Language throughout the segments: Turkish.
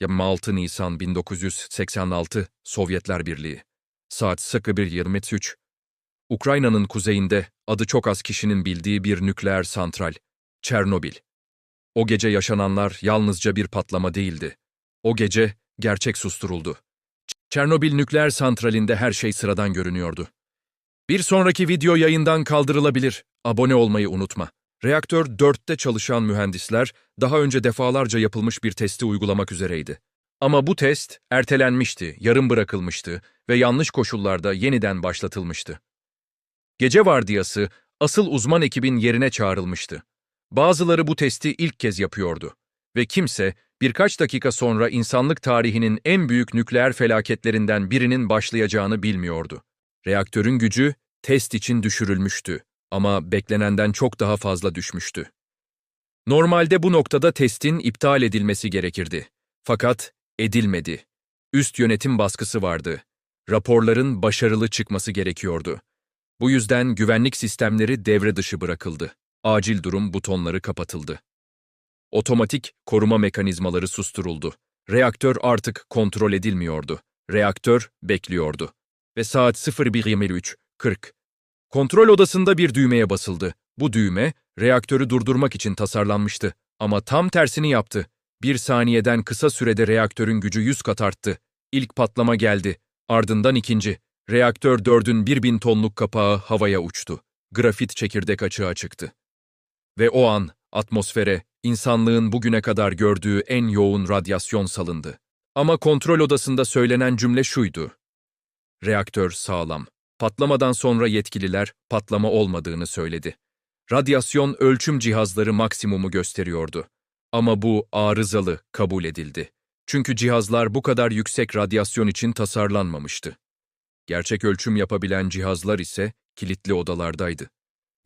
26 Nisan 1986 Sovyetler Birliği. Saat 01.23. Ukrayna'nın kuzeyinde adı çok az kişinin bildiği bir nükleer santral, Çernobil. O gece yaşananlar yalnızca bir patlama değildi. O gece gerçek susturuldu. Çernobil nükleer santralinde her şey sıradan görünüyordu. Bir sonraki video yayından kaldırılabilir. Abone olmayı unutma. Reaktör 4'te çalışan mühendisler daha önce defalarca yapılmış bir testi uygulamak üzereydi. Ama bu test ertelenmişti, yarım bırakılmıştı ve yanlış koşullarda yeniden başlatılmıştı. Gece vardiyası asıl uzman ekibin yerine çağrılmıştı. Bazıları bu testi ilk kez yapıyordu ve kimse birkaç dakika sonra insanlık tarihinin en büyük nükleer felaketlerinden birinin başlayacağını bilmiyordu. Reaktörün gücü test için düşürülmüştü ama beklenenden çok daha fazla düşmüştü. Normalde bu noktada testin iptal edilmesi gerekirdi. Fakat edilmedi. Üst yönetim baskısı vardı. Raporların başarılı çıkması gerekiyordu. Bu yüzden güvenlik sistemleri devre dışı bırakıldı. Acil durum butonları kapatıldı. Otomatik koruma mekanizmaları susturuldu. Reaktör artık kontrol edilmiyordu. Reaktör bekliyordu. Ve saat 01.23.40. Kontrol odasında bir düğmeye basıldı. Bu düğme, reaktörü durdurmak için tasarlanmıştı. Ama tam tersini yaptı. Bir saniyeden kısa sürede reaktörün gücü 100 kat arttı. İlk patlama geldi. Ardından ikinci. Reaktör 4'ün 1000 tonluk kapağı havaya uçtu. Grafit çekirdek açığa çıktı. Ve o an atmosfere insanlığın bugüne kadar gördüğü en yoğun radyasyon salındı. Ama kontrol odasında söylenen cümle şuydu. Reaktör sağlam. Patlamadan sonra yetkililer patlama olmadığını söyledi. Radyasyon ölçüm cihazları maksimumu gösteriyordu. Ama bu arızalı kabul edildi. Çünkü cihazlar bu kadar yüksek radyasyon için tasarlanmamıştı. Gerçek ölçüm yapabilen cihazlar ise kilitli odalardaydı.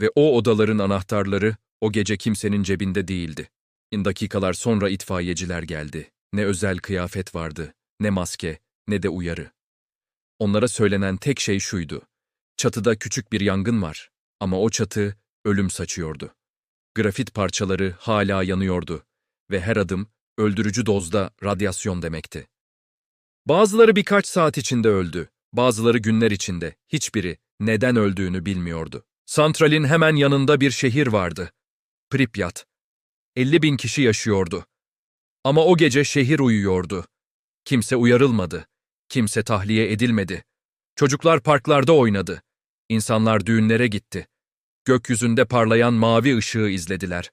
Ve o odaların anahtarları o gece kimsenin cebinde değildi. Dakikalar sonra itfaiyeciler geldi. Ne özel kıyafet vardı, ne maske, ne de uyarı. Onlara söylenen tek şey şuydu. Çatıda küçük bir yangın var ama o çatı ölüm saçıyordu. Grafit parçaları hala yanıyordu ve her adım öldürücü dozda radyasyon demekti. Bazıları birkaç saat içinde öldü, bazıları günler içinde, hiçbiri neden öldüğünü bilmiyordu. Santralin hemen yanında bir şehir vardı. Pripyat. 50 bin kişi yaşıyordu. Ama o gece şehir uyuyordu. Kimse uyarılmadı. Kimse tahliye edilmedi. Çocuklar parklarda oynadı. İnsanlar düğünlere gitti. Gökyüzünde parlayan mavi ışığı izlediler.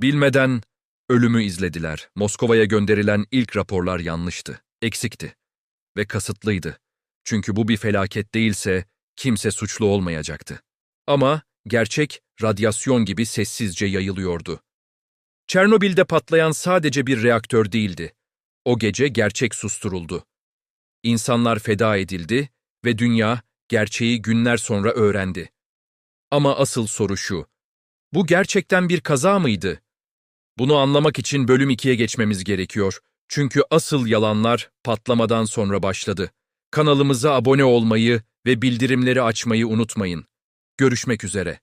Bilmeden ölümü izlediler. Moskova'ya gönderilen ilk raporlar yanlıştı, eksikti ve kasıtlıydı. Çünkü bu bir felaket değilse kimse suçlu olmayacaktı. Ama gerçek radyasyon gibi sessizce yayılıyordu. Çernobil'de patlayan sadece bir reaktör değildi. O gece gerçek susturuldu. İnsanlar feda edildi ve dünya gerçeği günler sonra öğrendi. Ama asıl soru şu. Bu gerçekten bir kaza mıydı? Bunu anlamak için bölüm 2'ye geçmemiz gerekiyor. Çünkü asıl yalanlar patlamadan sonra başladı. Kanalımıza abone olmayı ve bildirimleri açmayı unutmayın. Görüşmek üzere.